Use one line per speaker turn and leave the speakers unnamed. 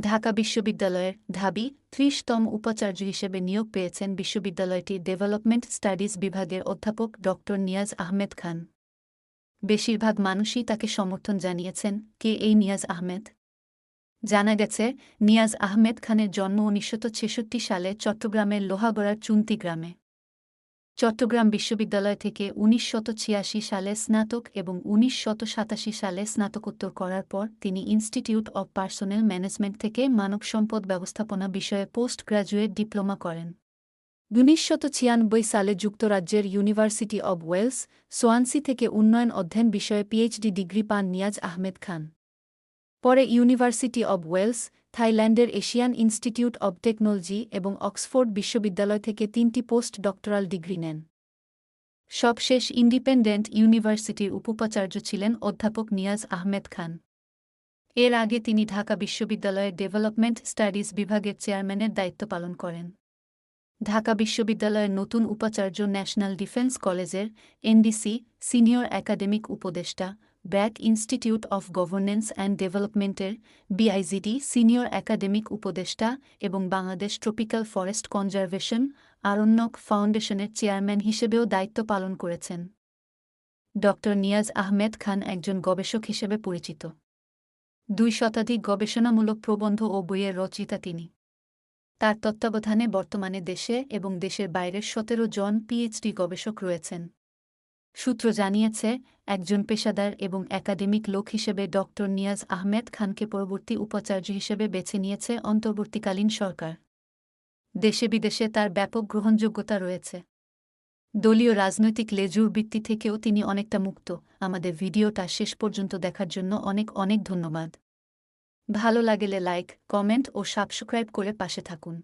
ঢাকা বিশ্ববিদ্যালয়ের ঢাবি ত্রিশতম উপাচার্য হিসেবে নিয়োগ পেয়েছেন বিশ্ববিদ্যালয়টির ডেভেলপমেন্ট স্টাডিজ বিভাগের অধ্যাপক ড নিয়াজ আহমেদ খান। বেশিরভাগ মানুষই তাকে সমর্থন জানিয়েছেন, কে এই নিয়াজ আহমেদ? জানা গেছে, নিয়াজ আহমেদ খানের জন্ম উনিশশো সালে চট্টগ্রামের লোহাগড়ার চুন্তি গ্রামে। চট্টগ্রাম বিশ্ববিদ্যালয় থেকে উনিশ সালে স্নাতক এবং উনিশ সালে স্নাতকোত্তর করার পর তিনি ইনস্টিটিউট অব পার্সোনেল ম্যানেজমেন্ট থেকে মানব সম্পদ ব্যবস্থাপনা বিষয়ে পোস্ট গ্র্যাজুয়েট ডিপ্লোমা করেন। উনিশশো সালে যুক্তরাজ্যের ইউনিভার্সিটি অব ওয়েলস, সোয়ানসি থেকে উন্নয়ন অধ্যয়ন বিষয়ে পিএইচডি ডিগ্রি পান নিয়াজ আহমেদ খান। পরে ইউনিভার্সিটি অব ওয়েলস থাইল্যান্ডের এশিয়ান ইনস্টিটিউট অব টেকনোলজি এবং অক্সফোর্ড বিশ্ববিদ্যালয় থেকে তিনটি পোস্ট ডক্টরাল ডিগ্রি নেন। সবশেষ ইন্ডিপেন্ডেন্ট ইউনিভার্সিটির উপাচার্য ছিলেন অধ্যাপক নিয়াজ আহমেদ খান। এর আগে তিনি ঢাকা বিশ্ববিদ্যালয়ের ডেভেলপমেন্ট স্টাডিজ বিভাগের চেয়ারম্যানের দায়িত্ব পালন করেন। ঢাকা বিশ্ববিদ্যালয়ের নতুন উপাচার্য ন্যাশনাল ডিফেন্স কলেজের এনডিসি সিনিয়র একাডেমিক উপদেষ্টা ব্যাক ইনস্টিটিউট অফ গভর্নেন্স অ্যান্ড ডেভেলপমেন্টের বিআইজিডি সিনিয়র একাডেমিক উপদেষ্টা এবং Bangladesh tropical forest conservation Aranyak ফাউন্ডেশনের চেয়ারম্যান হিসেবেও দায়িত্ব পালন করেছেন। ড. নিয়াজ আহমেদ খান একজন গবেষক হিসেবে পরিচিত। দুই শতাধিক গবেষণামূলক প্রবন্ধ ও বইয়ের রচয়িতা তিনি। তার তত্ত্বাবধানে বর্তমানে দেশে এবং দেশের বাইরের সতেরো জন পিএইচডি গবেষক রয়েছেন। সূত্র জানিয়েছে, একজন পেশাদার এবং একাডেমিক লোক হিসেবে ড. নিয়াজ আহমেদ খানকে পরবর্তী উপাচার্য হিসেবে বেছে নিয়েছে অন্তর্বর্তীকালীন সরকার। দেশে বিদেশে তার ব্যাপক গ্রহণযোগ্যতা রয়েছে। দলীয় রাজনৈতিক লেজুর বৃত্তি থেকেও তিনি অনেকটা মুক্ত। আমাদের ভিডিওটা শেষ পর্যন্ত দেখার জন্য অনেক অনেক ধন্যবাদ। ভালো লাগলে লাইক, কমেন্ট ও সাবস্ক্রাইব করে পাশে থাকুন।